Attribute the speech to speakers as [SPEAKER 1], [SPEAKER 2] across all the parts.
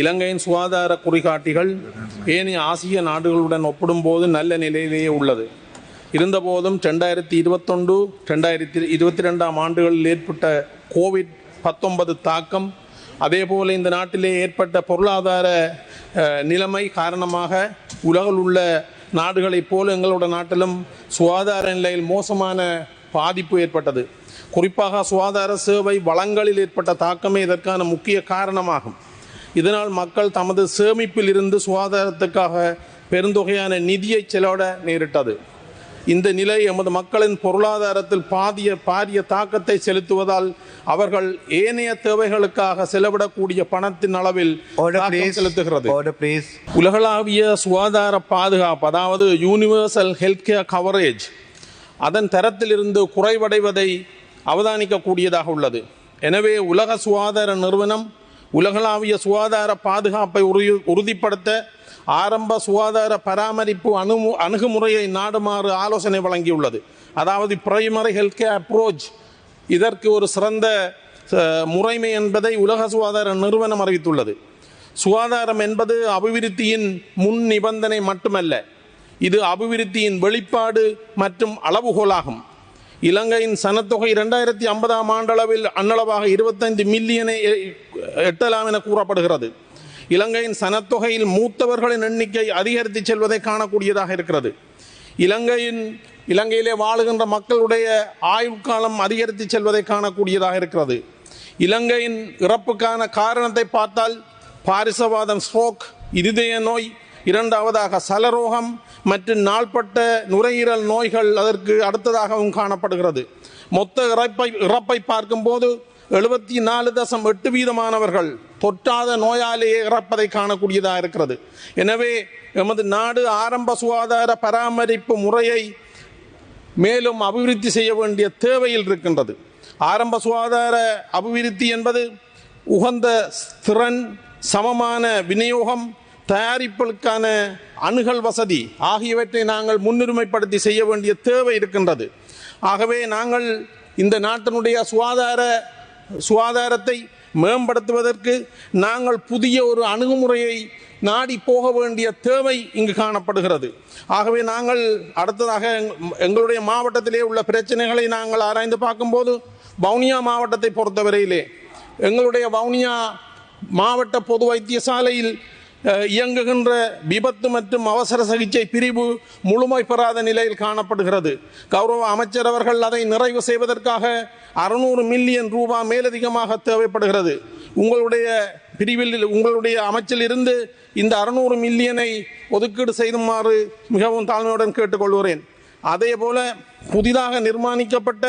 [SPEAKER 1] இலங்கையின் சுகாதார குறிகாட்டிகள் ஏனைய ஆசிய நாடுகளுடன் ஒப்பிடும்போது நல்ல நிலையிலேயே உள்ளது. இருந்தபோதும் ரெண்டாயிரத்தி இருபத்தொன்று ரெண்டாயிரத்தி இருபத்தி ரெண்டாம் ஆண்டுகளில் ஏற்பட்ட கோவிட் பத்தொன்பது தாக்கம் அதேபோல் இந்த நாட்டிலே ஏற்பட்ட பொருளாதார நிலைமை காரணமாக உலகில் உள்ள நாடுகளைப் போல எங்களோட நாட்டிலும் சுகாதார நிலையில் மோசமான பாதிப்பு ஏற்பட்டது. குறிப்பாக சுகாதார சேவை வளங்களில் ஏற்பட்ட தாக்கமே இதற்கான முக்கிய காரணமாகும். இதனால் மக்கள் தமது சேமிப்பில் இருந்து சுகாதாரத்துக்காக பெருந்தொகையான நிதியை செலவிட நேரிட்டது இந்த நிலை எமது மக்களின் பொருளாதாரத்தில் பாதிய பாரிய தாக்கத்தை செலுத்துவதால் அவர்கள் ஏனைய தேவைகளுக்காக செலவிடக்கூடிய பணத்தின் அளவில். செலுத்துகிறது. உலகளாவிய சுகாதார பாதுகாப்பு அதாவது யூனிவர்சல் ஹெல்த் கேர் கவரேஜ் அதன் தரத்திலிருந்து குறைவடைவதை அவதானிக்கக்கூடியதாக உள்ளது எனவே உலக சுகாதார நிறுவனம் உலகளாவிய சுகாதார பாதுகாப்பை உறு உறுதிப்படுத்த ஆரம்ப சுகாதார பராமரிப்பு அணு அணுகுமுறையை நாடுமாறு ஆலோசனை வழங்கியுள்ளது. அதாவது பிரைமரி ஹெல்த் கேர் அப்ரோச் இதற்கு ஒரு சிறந்த முறைமை என்பதை உலக சுகாதார நிறுவனம் அறிவித்துள்ளது. சுகாதாரம் என்பது அபிவிருத்தியின் முன் நிபந்தனை மட்டுமல்ல இது அபிவிருத்தியின் வெளிப்பாடு மற்றும் அளவுகோலாகும். இலங்கையின் சனத்தொகை இரண்டாயிரத்தி ஐம்பதாம் ஆண்டளவில் அன்னளவாக இருபத்தைந்து மில்லியனை எட்டலாம் என கூறப்படுகிறது. இலங்கையின் சனத்தொகையில் மூத்தவர்களின் எண்ணிக்கை அதிகரித்து செல்வதை காணக்கூடியதாக இருக்கிறது. இலங்கையின் இலங்கையிலே வாழுகின்ற மக்களுடைய ஆயுட்காலம் அதிகரித்து செல்வதை காணக்கூடியதாக இருக்கிறது. இலங்கையின் இறப்புக்கான காரணத்தை பார்த்தால் பாரிசவாதம் ஸ்ட்ரோக் இருதய நோய் இரண்டாவதாக சலரோகம் மற்றும் நாள்பட்ட நுரையீரல் நோய்கள் அதற்கு அடுத்ததாகவும் காணப்படுகிறது. மொத்த இறப்பை இறப்பை பார்க்கும்போது எழுபத்தி நாலு தசம் எட்டு வீதமானவர்கள் தொற்றாத நோயாலேயே இறப்பதை காணக்கூடியதாக இருக்கிறது. எனவே எமது நாடு ஆரம்ப சுகாதார பராமரிப்பு முறையை மேலும் அபிவிருத்தி செய்ய வேண்டிய தேவையில் இருக்கின்றது. ஆரம்ப சுகாதார அபிவிருத்தி என்பது உகந்த திறன் சமமான விநியோகம் தயாரிப்புகளுக்கான அணுகல் வசதி ஆகியவற்றை நாங்கள் முன்னுரிமைப்படுத்தி செய்ய வேண்டிய தேவை இருக்கின்றது. ஆகவே நாங்கள் இந்த நாட்டினுடைய சுகாதார சுகாதாரத்தை மேம்படுத்துவதற்கு நாங்கள் புதிய ஒரு அணுகுமுறையை நாடி போக வேண்டிய தேவை இங்கு காணப்படுகிறது. ஆகவே நாங்கள் அடுத்ததாக எங்களுடைய மாவட்டத்திலே உள்ள பிரச்சனைகளை நாங்கள் ஆராய்ந்து பார்க்கும்போது வவுனியா மாவட்டத்தை பொறுத்தவரையிலே எங்களுடைய வவுனியா மாவட்ட பொது வைத்தியசாலையில் இயங்குகின்ற விபத்து மற்றும் அவசர சிகிச்சை பிரிவு முழுமை பெறாத நிலையில் காணப்படுகிறது. கௌரவ அமைச்சர் அவர்கள் அதை நிறைவு செய்வதற்காக அறுநூறு மில்லியன் ரூபாய் மேலதிகமாக தேவைப்படுகிறது. உங்களுடைய பிரிவில் உங்களுடைய அமைச்சில் இருந்து இந்த அறுநூறு மில்லியனை ஒதுக்கீடு செய்துமாறு மிகவும் தாழ்மையுடன் கேட்டுக்கொள்கிறேன். அதே போல புதிதாக நிர்மாணிக்கப்பட்ட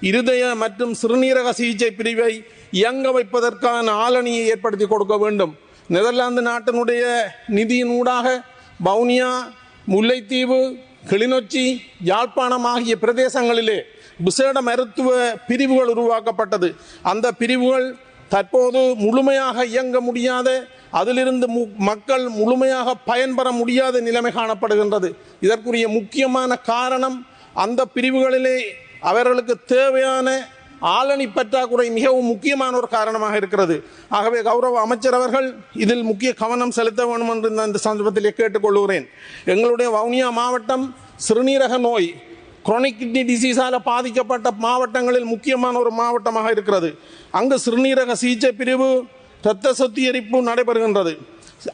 [SPEAKER 1] இருதய மற்றும் சிறுநீரக சிகிச்சை பிரிவை இயங்க வைப்பதற்கான ஆளணியை ஏற்படுத்தி கொடுக்க வேண்டும். நெதர்லாந்து நாட்டினுடைய நிதியினூடாக வவுனியா முல்லைத்தீவு கிளிநொச்சி யாழ்ப்பாணம் ஆகிய பிரதேசங்களிலே விசேட மருத்துவ பிரிவுகள் உருவாக்கப்பட்டது. அந்த பிரிவுகள் தற்போது முழுமையாக இயங்க முடியாத அதிலிருந்து மு- மக்கள் முழுமையாக பயன்பெற முடியாத நிலைமை காணப்படுகின்றது. இதற்குரிய முக்கியமான காரணம் அந்த பிரிவுகளிலே அவர்களுக்கு தேவையான ஆளணி பற்றாக்குறை மிகவும் முக்கியமான ஒரு காரணமாக இருக்கிறது. ஆகவே கௌரவ அமைச்சர் அவர்கள் இதில் முக்கிய கவனம் செலுத்த வேண்டும் என்று இந்த சந்தர்ப்பத்திலே கேட்டுக்கொள்கிறேன். எங்களுடைய வவுனியா மாவட்டம் சிறுநீரக நோய் குரோனிக் கிட்னி டிசீஸால் பாதிக்கப்பட்ட மாவட்டங்களில் முக்கியமான ஒரு மாவட்டமாக இருக்கிறது. அங்கு சிறுநீரக சிகிச்சை பிரிவு இரத்த சுத்திகரிப்பு நடைபெறுகின்றது.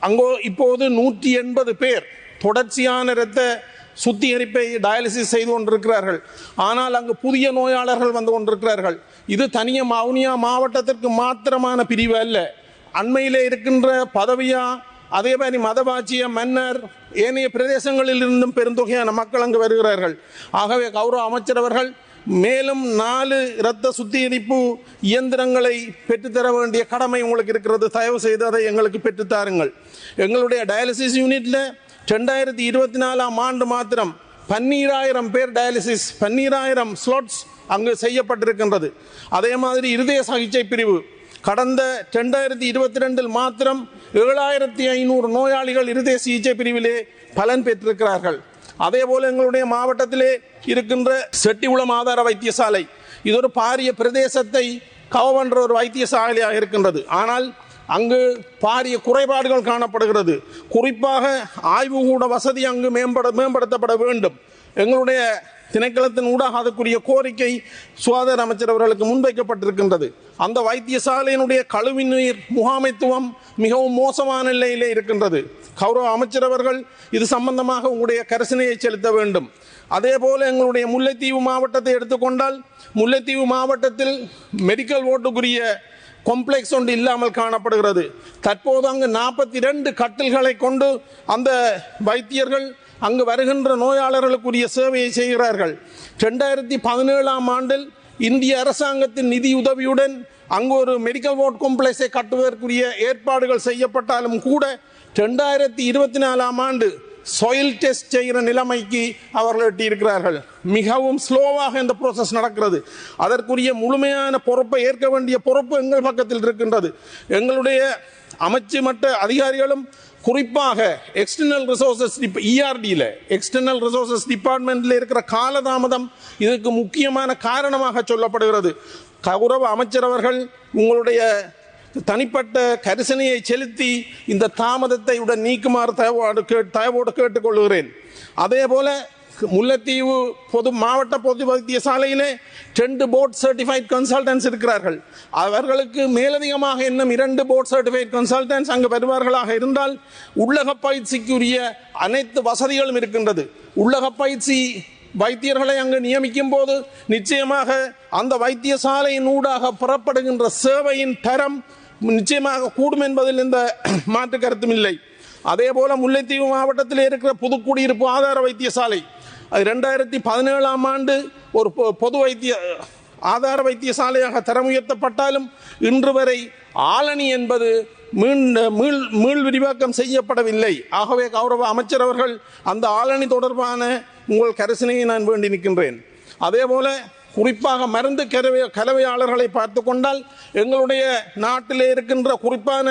[SPEAKER 1] அங்கோ இப்போது நூற்றி எண்பது பேர் தொடர்ச்சியான இரத்த சுத்திகரிப்பை டயாலிசிஸ் செய்து கொண்டிருக்கிறார்கள். ஆனால் அங்கு புதிய நோயாளர்கள் வந்து கொண்டிருக்கிறார்கள். இது தனிய மவுனியா மாவட்டத்திற்கு மாத்திரமான பிரிவு அல்ல. அண்மையிலே இருக்கின்ற பதவியா அதே மாதிரி மதவாச்சிய மன்னர் ஏனைய பிரதேசங்களில் இருந்தும் பெருந்தொகையான மக்கள் அங்கு வருகிறார்கள். ஆகவே கௌரவ அமைச்சர் அவர்கள் மேலும் நாலு இரத்த சுத்திகரிப்பு இயந்திரங்களை பெற்றுத்தர வேண்டிய கடமை உங்களுக்கு இருக்கிறது. தயவு செய்து அதை எங்களுக்கு பெற்றுத்தாருங்கள் எங்களுடைய டயாலிசிஸ் யூனிட்டில் ரெண்டாயிரத்தி இருபத்தி நாலாம் ஆண்டு மாத்திரம் பன்னீராயிரம் பேர் டயாலிசிஸ் பன்னீராயிரம் ஸ்லோட்ஸ் அங்கு செய்யப்பட்டிருக்கின்றது. அதே மாதிரி இருதய சிகிச்சை பிரிவு. கடந்த ரெண்டாயிரத்தி இருபத்தி ரெண்டில் மாத்திரம் ஏழாயிரத்தி ஐநூறு நோயாளிகள் இருதய சிகிச்சை பிரிவிலே பலன் பெற்றிருக்கிறார்கள். அதே போல எங்களுடைய மாவட்டத்திலே இருக்கின்ற செட்டிகுளம் ஆதார வைத்தியசாலை. இது ஒரு பாரிய பிரதேசத்தை கவர்ன்ற ஒரு வைத்தியசாலையாக இருக்கின்றது. ஆனால் அங்கு பாரிய குறைபாடுகள் காணப்படுகிறது. குறிப்பாக ஆய்வுகூட வசதி அங்கு மேம்பட மேம்படுத்தப்பட வேண்டும். எங்களுடைய திணைக்களத்தின் ஊடாக அதற்குரிய கோரிக்கை சுகாதார அமைச்சர் அவர்களுக்கு முன்வைக்கப்பட்டிருக்கின்றது. அந்த வைத்தியசாலையினுடைய கழிவுநீர் முகாமைத்துவம் மிகவும் மோசமான நிலையிலே இருக்கின்றது. கௌரவ அமைச்சர் அவர்கள் இது சம்பந்தமாக உங்களுடைய கரிசனையை செலுத்த வேண்டும். அதே போல் எங்களுடைய முல்லைத்தீவு மாவட்டத்தை எடுத்துக்கொண்டால் முல்லைத்தீவு மாவட்டத்தில் மெடிக்கல் ஓட்டுக்குரிய காம்ப்ளெக்ஸ் ஒன்று இல்லாமல் காணப்படுகிறது. தற்போது அங்கு நாற்பத்தி ரெண்டு கட்டில்களை கொண்டு அந்த வைத்தியர்கள் அங்கு வருகின்ற நோயாளர்களுக்குரிய சேவையை செய்கிறார்கள். ரெண்டாயிரத்தி பதினேழாம் ஆண்டில் இந்திய அரசாங்கத்தின் நிதி உதவியுடன் அங்கு ஒரு மெடிக்கல் வார்டு காம்ப்ளெக்ஸை கட்டுவதற்குரிய ஏற்பாடுகள் செய்யப்பட்டாலும் கூட ரெண்டாயிரத்தி இருபத்தி நாலாம் ஆண்டு சோயில் டெஸ்ட் செய்கிற நிலைமைக்கு அவர்கள் எட்டியிருக்கிறார்கள். மிகவும் ஸ்லோவாக இந்த ப்ரோசஸ் நடக்கிறது. அதற்குரிய முழுமையான பொறுப்பை ஏற்க வேண்டிய பொறுப்பு எங்கள் பக்கத்தில் இருக்கின்றது. எங்களுடைய அமைச்சு மட்ட அதிகாரிகளும் குறிப்பாக எக்ஸ்டர்னல் ரிசோர்சஸ் இஆர்டியில் எக்ஸ்டர்னல் ரிசோர்சஸ் டிபார்ட்மெண்ட்டில் இருக்கிற காலதாமதம் இதுக்கு முக்கியமான காரணமாக சொல்லப்படுகிறது. கௌரவ அமைச்சர் அவர்கள் உங்களுடைய தனிப்பட்ட கரிசனையை செலுத்தி இந்த தாமதத்தை உடன் நீக்குமாறு தயவோடு கே தயவோடு கேட்டுக்கொள்கிறேன். அதே போல முல்லைத்தீவு பொது மாவட்ட பொது வைத்தியசாலையிலே ரெண்டு போர்ட் சர்டிஃபைட் கன்சல்டன்ஸ் இருக்கிறார்கள். அவர்களுக்கு மேலதிகமாக இன்னும் இரண்டு போர்ட் சர்டிஃபைட் கன்சல்டன்ஸ் அங்கு வருவார்களாக இருந்தால் உள்ளக பயிற்சிக்குரிய அனைத்து வசதிகளும் இருக்கின்றது. உள்ளக பயிற்சி வைத்தியர்களை அங்கு நியமிக்கும் போது நிச்சயமாக அந்த வைத்தியசாலையின் ஊடாக புறப்படுகின்ற சேவையின் தரம் நிச்சயமாக கூடும் என்பதில் எந்த மாற்று கருத்தும் இல்லை. அதே போல முல்லைத்தீவு மாவட்டத்தில் இருக்கிற புதுக்குடியிருப்பு ஆதார வைத்தியசாலை அது ரெண்டாயிரத்தி பதினேழாம் ஆண்டு ஒரு பொ- பொது வைத்திய ஆதார வைத்தியசாலையாக தரம் உயர்த்தப்பட்டாலும் இன்று வரை ஆளணி என்பது மீண்ட மீள் மீள் விரிவாக்கம் செய்யப்படவில்லை. ஆகவே கௌரவ அமைச்சர் அவர்கள் அந்த ஆளணி தொடர்பான உங்கள் கரிசனையை நான் வேண்டி நிற்கின்றேன். அதே போல குறிப்பாக மருந்து கலவை கலவையாளர்களை பார்த்து கொண்டால் எங்களுடைய நாட்டிலே இருக்கின்ற குறிப்பான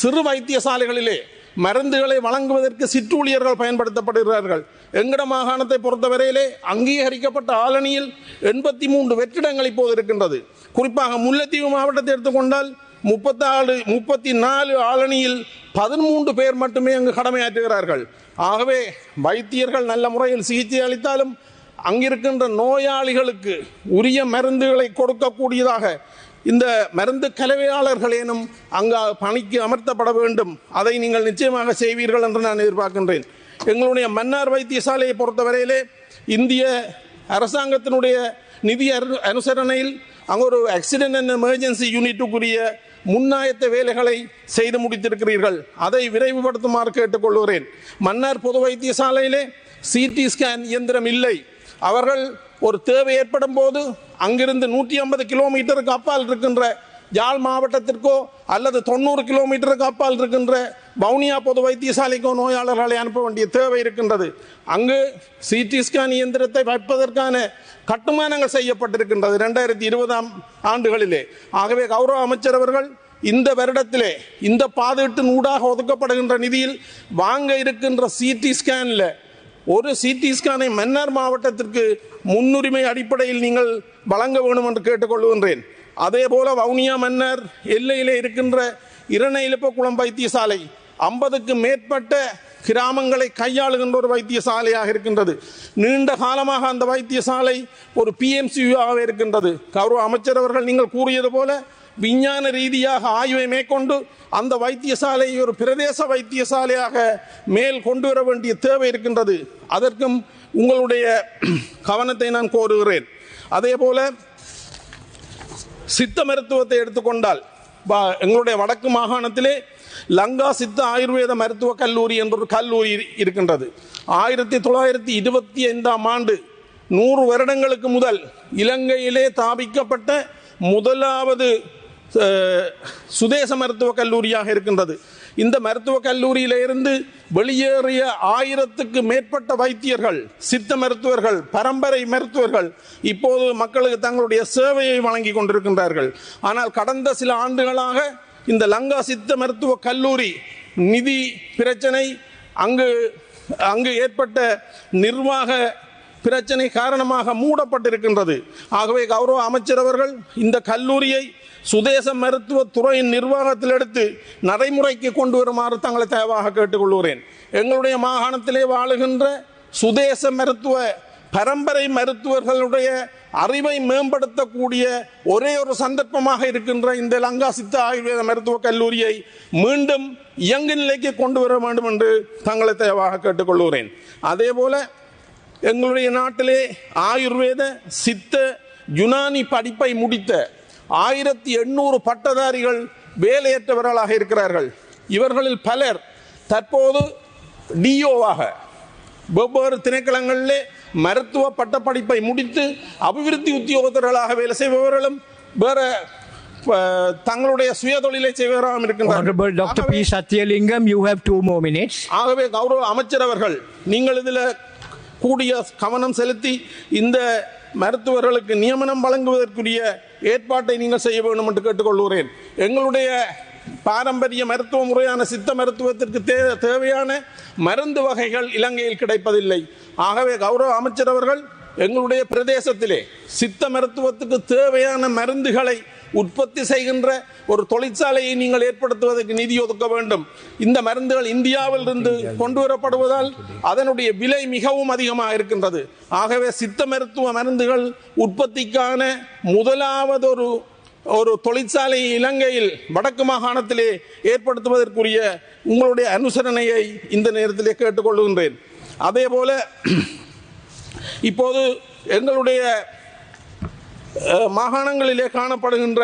[SPEAKER 1] சிறு வைத்தியசாலைகளிலே மருந்துகளை வழங்குவதற்கு சிற்றூழியர்கள் பயன்படுத்தப்படுகிறார்கள். எங்கட மாகாணத்தை பொறுத்தவரையிலே அங்கீகரிக்கப்பட்ட ஆலணியில் எண்பத்தி மூன்று வெற்றிடங்கள் இப்போது இருக்கின்றது. குறிப்பாக முல்லைத்தீவு மாவட்டத்தை எடுத்துக்கொண்டால் முப்பத்தாறு முப்பத்தி நாலு ஆளணியில் பதிமூன்று பேர் மட்டுமே அங்கு கடமையாற்றுகிறார்கள். ஆகவே வைத்தியர்கள் நல்ல முறையில் சிகிச்சை அளித்தாலும் அங்கிருக்கின்ற நோயாளிகளுக்கு உரிய மருந்துகளை கொடுக்கக்கூடியதாக இந்த மருந்து கலவையாளர்களேனும் அங்கு பணிக்கு அமர்த்தப்பட வேண்டும். அதை நீங்கள் நிச்சயமாக செய்வீர்கள் என்று நான் எதிர்பார்க்கின்றேன். எங்களுடைய மன்னார் வைத்தியசாலையை பொறுத்தவரையிலே இந்திய அரசாங்கத்தினுடைய நிதி அனுசரணையில் அங்கே ஒரு ஆக்சிடென்ட் அண்ட் எமர்ஜென்சி யூனிட்டுக்குரிய முன்னாயத்த வேலைகளை செய்து முடித்திருக்கிறீர்கள். அதை விரைவுபடுத்துமாறு கேட்டுக்கொள்கிறேன். மன்னார் பொது வைத்தியசாலையிலே சிடி ஸ்கேன் இயந்திரம் இல்லை. அவர்கள் ஒரு தேவை ஏற்படும் போது அங்கிருந்து நூற்றி ஐம்பது கிலோமீட்டருக்கு அப்பால் இருக்கின்ற ஜாழ் மாவட்டத்திற்கோ அல்லது தொண்ணூறு கிலோமீட்டருக்கு அப்பால் இருக்கின்ற வவுனியா பொது வைத்தியசாலைக்கோ நோயாளர்களை அனுப்ப வேண்டிய தேவை இருக்கின்றது. அங்கு சிடி ஸ்கேன் இயந்திரத்தை வைப்பதற்கான கட்டுமானங்கள் செய்யப்பட்டிருக்கின்றது ரெண்டாயிரத்தி இருபதாம் ஆண்டுகளிலே. ஆகவே கௌரவ அமைச்சர் அவர்கள் இந்த வருடத்திலே இந்த பாதீட்டின் ஊடாக ஒதுக்கப்படுகின்ற நிதியில் வாங்க இருக்கின்ற சிடி ஸ்கேனில் ஒரு சிடி ஸ்கேனை மன்னார் மாவட்டத்திற்கு முன்னுரிமை அடிப்படையில் நீங்கள் வழங்க வேண்டும் என்று கேட்டுக்கொள்கின்றேன். அதே போல வவுனியா மன்னர் எல்லையிலே இருக்கின்ற இரணையிலப்பக்குளம் வைத்தியசாலை ஐம்பதுக்கு மேற்பட்ட கிராமங்களை கையாளுகின்ற ஒரு வைத்தியசாலையாக இருக்கின்றது. நீண்ட காலமாக அந்த வைத்தியசாலை ஒரு பிஎம்சியூவாக இருக்கின்றது. கௌரவ அமைச்சர் அவர்கள் நீங்கள் கூறியது போல விஞ்ஞான ரீதியாக ஆய்வை மேற்கொண்டு அந்த வைத்தியசாலையை ஒரு பிரதேச வைத்தியசாலையாக மேல் கொண்டு வர வேண்டிய தேவை இருக்கின்றது. அதற்கும் உங்களுடைய கவனத்தை நான் கோருகிறேன். அதே போல சித்த மருத்துவத்தை எடுத்துக்கொண்டால் எங்களுடைய வடக்கு மாகாணத்திலே லங்கா சித்த ஆயுர்வேத மருத்துவக் கல்லூரி என்ற ஒரு கல்லூரி இருக்கின்றது. ஆயிரத்தி தொள்ளாயிரத்தி இருபத்தி ஐந்தாம் ஆண்டு நூறு வருடங்களுக்கு முதல் இலங்கையிலே தாபிக்கப்பட்ட முதலாவது சுதேச மருத்துவக் கல்லூரியாக இருக்கின்றது. இந்த மருத்துவக் கல்லூரியிலிருந்து வெளியேறிய ஆயிரத்துக்கு மேற்பட்ட வைத்தியர்கள் சித்த மருத்துவர்கள் பரம்பரை மருத்துவர்கள் இப்போது மக்களுக்கு தங்களுடைய சேவையை வழங்கி கொண்டிருக்கின்றார்கள். ஆனால் கடந்த சில ஆண்டுகளாக இந்த லங்கா சித்த மருத்துவ கல்லூரி நிதி பிரச்சனை அங்கு அங்கு ஏற்பட்ட நிர்வாக பிரச்சனை காரணமாக மூடப்பட்டிருக்கின்றது. ஆகவே கௌரவ அமைச்சர் அவர்கள் இந்த கல்லூரியை சுதேச மருத்துவ துறையின் நிர்வாகத்தில் எடுத்து நடைமுறைக்கு கொண்டு வருமாறு தங்களை தேவாக கேட்டுக்கொள்கிறேன். எங்களுடைய மாகாணத்திலே வாழுகின்ற சுதேச மருத்துவ பரம்பரை மருத்துவர்களுடைய அறிவை மேம்படுத்தக்கூடிய ஒரே ஒரு சந்தர்ப்பமாக இருக்கின்ற இந்த லங்கா சித்த ஆயுர்வேத மருத்துவக் கல்லூரியை மீண்டும் இயங்கு நிலைக்கு கொண்டு வர வேண்டும் என்று தங்களை தயவாக கேட்டுக்கொள்கிறேன். அதே போல எங்களுடைய நாட்டிலே ஆயுர்வேத சித்த யுனானி படிப்பை முடித்த ஆயிரத்தி எண்ணூறு பட்டதாரிகள் வேலையற்றவர்களாக இருக்கிறார்கள் இவர்களில் பலர் தற்போது டிஓவாக வெவ்வேறு திணைக்களங்களிலே மருத்துவ பட்டப்படிப்பை முடித்து அபிவிருத்தி உத்தியோகத்தர்களாக வேலை செய்பவர்களும் வேற தங்களுடைய சுய தொழிலை செய்வவராகவும்
[SPEAKER 2] Honorable Dr. P.
[SPEAKER 1] இருக்கின்றார்கள்
[SPEAKER 2] Satyalingam, you have two more minutes.
[SPEAKER 1] ஆகவே கௌரவ அமைச்சர் அவர்கள் நீங்கள் இதில் கூடிய கவனம் செலுத்தி இந்த மருத்துவர்களுக்கு நியமனம் வழங்குவதற்குரிய ஏற்பாட்டை நீங்கள் செய்ய வேண்டும் என்று கேட்டுக்கொள்கிறேன். எங்களுடைய பாரம்பரிய மருத்துவ முறையான சித்த மருத்துவத்திற்கு தே தேவையான மருந்து வகைகள் இலங்கையில் கிடைப்பதில்லை. ஆகவே கௌரவ அமைச்சர் அவர்கள் எங்களுடைய பிரதேசத்திலே சித்த மருத்துவத்துக்கு தேவையான மருந்துகளை உற்பத்தி செய்கின்ற ஒரு தொழிற்சாலையை நீங்கள் ஏற்படுத்துவதற்கு நிதி ஒதுக்க வேண்டும். இந்த மருந்துகள் இந்தியாவில் இருந்து கொண்டு வரப்படுவதால் அதனுடைய விலை மிகவும் அதிகமாக இருக்கின்றது. ஆகவே சித்த மருத்துவ மருந்துகள் உற்பத்திக்கான முதலாவது ஒரு ஒரு தொழிற்சாலை இலங்கையில் வடக்கு மாகாணத்திலே ஏற்படுத்துவதற்குரிய உங்களுடைய அனுசரணையை இந்த நேரத்திலே கேட்டுக்கொள்கின்றேன். அதே போல இப்போது எங்களுடைய மாகாணங்களிலே காணப்படுகின்ற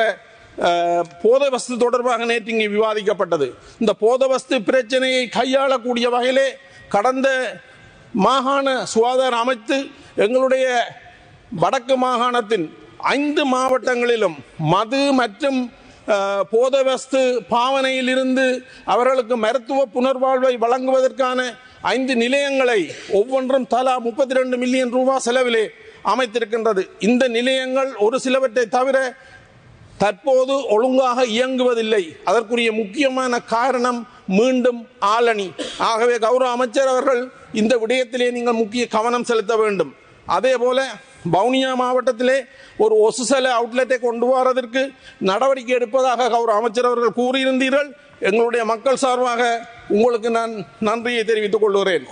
[SPEAKER 1] போத வஸ்து தொடர்பாக நேற்று இங்கே விவாதிக்கப்பட்டது. இந்த போத வஸ்து பிரச்சனையை கையாளக்கூடிய வகையிலே கடந்த மாகாண சுகாதார அமைத்து எங்களுடைய வடக்கு மாகாணத்தின் ஐந்து மாவட்டங்களிலும் மது மற்றும் போதவஸ்து பாவனையிலிருந்து வஸ்து பாவனையில் இருந்து அவர்களுக்கு மருத்துவ புனர்வாழ்வை வழங்குவதற்கான ஐந்து நிலையங்களை ஒவ்வொன்றும் தலா முப்பத்தி ரெண்டு மில்லியன் ரூபாய் செலவிலே அமைத்திருக்கின்றது. இந்த நிலையங்கள் ஒரு சிலவற்றை தவிர தற்போது ஒழுங்காக இயங்குவதில்லை. அதற்குரிய முக்கியமான காரணம் மீண்டும் ஆளணி. ஆகவே கௌரவ அமைச்சர் அவர்கள் இந்த விடயத்திலே நீங்கள் முக்கிய கவனம் செலுத்த வேண்டும். அதே போல வவுனியா மாவட்டத்திலே ஒரு ஒசுசல அவுட்லெட்டை கொண்டு வரதற்கு நடவடிக்கை எடுப்பதாக கௌரவ அமைச்சர் அவர்கள் கூறியிருந்தீர்கள். எங்களுடைய மக்கள் சார்பாக உங்களுக்கு நான் நன்றியை தெரிவித்துக் கொள்கிறேன்.